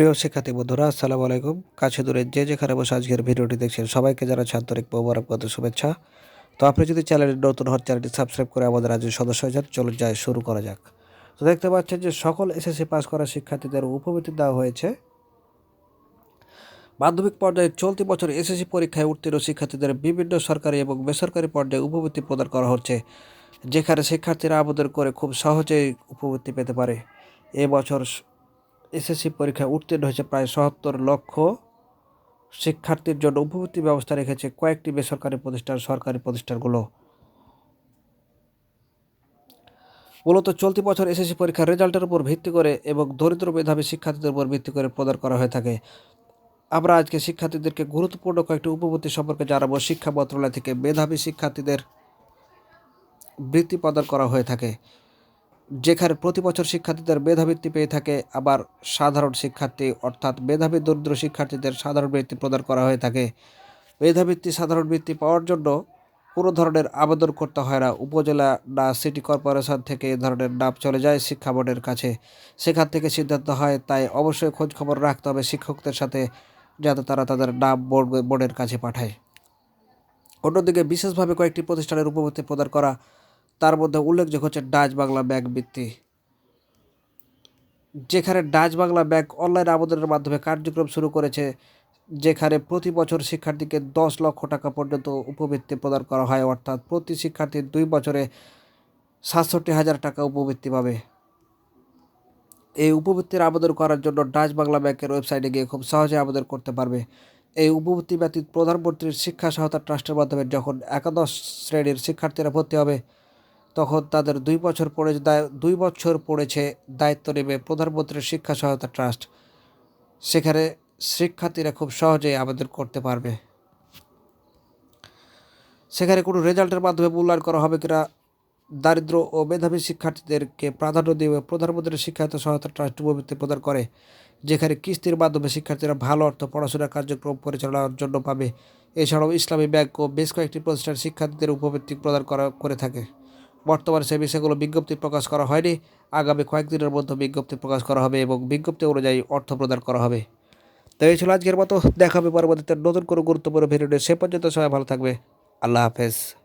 প্রিয় শিক্ষার্থী বন্ধুরা, আসসালামু আলাইকুম। কাছে দূরে যে যেখানে বসে আজকের ভিডিওটি দেখছেন, সবাইকে যারা আন্তরিক মোবারকবাদ শুভেচ্ছা। তো আপনি যদি চ্যানেলটি নতুন হন, চ্যানেলটি সাবস্ক্রাইব করে আমাদের আজ সদস্য হয়ে যান। চলুন যায় শুরু করা যাক। তো দেখতে পাচ্ছেন যে সকল এসএসসি পাস করা শিক্ষার্থীদের উপবৃত্তি দেওয়া হয়েছে। মাধ্যমিক পর্যায়ে চলতি বছর এসএসসি পরীক্ষায় উত্তীর্ণ শিক্ষার্থীদের বিভিন্ন সরকারি এবং বেসরকারি পর্যায়ে উপবৃত্তি প্রদান করা হচ্ছে, যেখানে শিক্ষার্থীরা আবেদন করে খুব সহজেই উপবৃত্তি পেতে পারে। এবছর এসএসসি পরীক্ষায় উত্তীর্ণ হয়েছে প্রায় সত্তর লক্ষ শিক্ষার্থীর জন্য উপবৃত্তি ব্যবস্থা রেখেছে কয়েকটি বেসরকারি প্রতিষ্ঠান, সরকারি প্রতিষ্ঠানগুলো। মূলত চলতি বছর এসএসসি পরীক্ষার রেজাল্টের উপর ভিত্তি করে এবং দরিদ্র মেধাবী শিক্ষার্থীদের উপর ভিত্তি করে প্রদান করা হয়ে থাকে। আমরা আজকে শিক্ষার্থীদেরকে গুরুত্বপূর্ণ কয়েকটি উপবৃত্তি সম্পর্কে জানাব। শিক্ষা মন্ত্রণালয় থেকে মেধাবী শিক্ষার্থীদের বৃত্তি প্রদান করা হয়ে থাকে। যেখানে প্রতি বছর শিক্ষার্থীদের মেধাবৃত্তি পেয়ে থাকে, আবার সাধারণ শিক্ষার্থী অর্থাৎ মেধাবী দরিদ্র শিক্ষার্থীদের সাধারণ বৃত্তি প্রদান করা হয়ে থাকে। মেধাবৃত্তি, সাধারণ বৃত্তি পাওয়ার জন্য কোনো ধরনের আবেদন করতে হয় না। উপজেলা না সিটি কর্পোরেশন থেকে এ ধরনের নাম চলে যায় শিক্ষা বোর্ডের কাছে। সেখান থেকে সিদ্ধান্ত হয়, তাই অবশ্যই খোঁজ খবর রাখতে হবে শিক্ষকদের সাথে, যাতে তারা তাদের নাম বোর্ড, বোর্ডের কাছে পাঠায়। অন্যদিকে বিশেষভাবে কয়েকটি প্রতিষ্ঠানের উপবৃত্তি প্রদান করা তার মধ্যে উল্লেখযোগ্য হচ্ছে ডাচ বাংলা ব্যাংক বৃত্তি। যেখানে ডাচ বাংলা ব্যাংক অনলাইন আবেদনের মাধ্যমে কার্যক্রম শুরু করেছে, যেখানে প্রতি বছর শিক্ষার্থীকে দশ লক্ষ টাকা পর্যন্ত উপবৃত্তি প্রদান করা হয়, অর্থাৎ প্রতি শিক্ষার্থী দুই বছরে সাতষট্টি হাজার টাকা উপবৃত্তি পাবে। এই উপবৃত্তির আবেদন করার জন্য ডাচ বাংলা ব্যাংকের ওয়েবসাইটে গিয়ে খুব সহজে আবেদন করতে পারবে। এই উপবৃত্তি ব্যতীত প্রধানমন্ত্রীর শিক্ষা সহায়তা ট্রাস্টের মাধ্যমে যখন একাদশ শ্রেণির শিক্ষার্থীরা ভর্তি হবে তখন তাদের দুই বছর পড়ে দুই বছর পড়েছে দায়িত্ব নেবে প্রধানমন্ত্রীর শিক্ষা সহায়তা ট্রাস্ট। সেখানে শিক্ষার্থীরা খুব সহজেই আবেদন করতে পারবে। সেখানে কোনো রেজাল্টের মাধ্যমে মূল্যায়ন করা হবে কিনা, দারিদ্র ও মেধাবী শিক্ষার্থীদেরকে প্রাধান্য দিয়ে প্রধানমন্ত্রীর শিক্ষায়ত সহায়তা ট্রাস্ট উপবৃত্তি প্রদান করে, যেখানে কিস্তির মাধ্যমে শিক্ষার্থীরা ভালো অর্থ পড়াশোনা কার্যক্রম পরিচালনার জন্য পাবে। এছাড়াও ইসলামী ব্যাংক ও বেশ কয়েকটি প্রতিষ্ঠান শিক্ষার্থীদের উপবৃত্তি প্রদান করা করে থাকে। বর্তমানে বিষয়গুলো বিজ্ঞপ্তি প্রকাশ করা হয়নি। আগামী কয়েকদিনের মধ্যে বিজ্ঞপ্তি প্রকাশ করা হবে এবং বিজ্ঞপ্তি অনুযায়ী অর্থ প্রদান করা হবে। তো এই ছিল আজকের মতো। দেখাবে পরবর্তীতে নতুন কোনো গুরুত্বপূর্ণ ভিডিও সে পর্যন্ত সবাই ভালো থাকবে। আল্লাহ হাফেজ।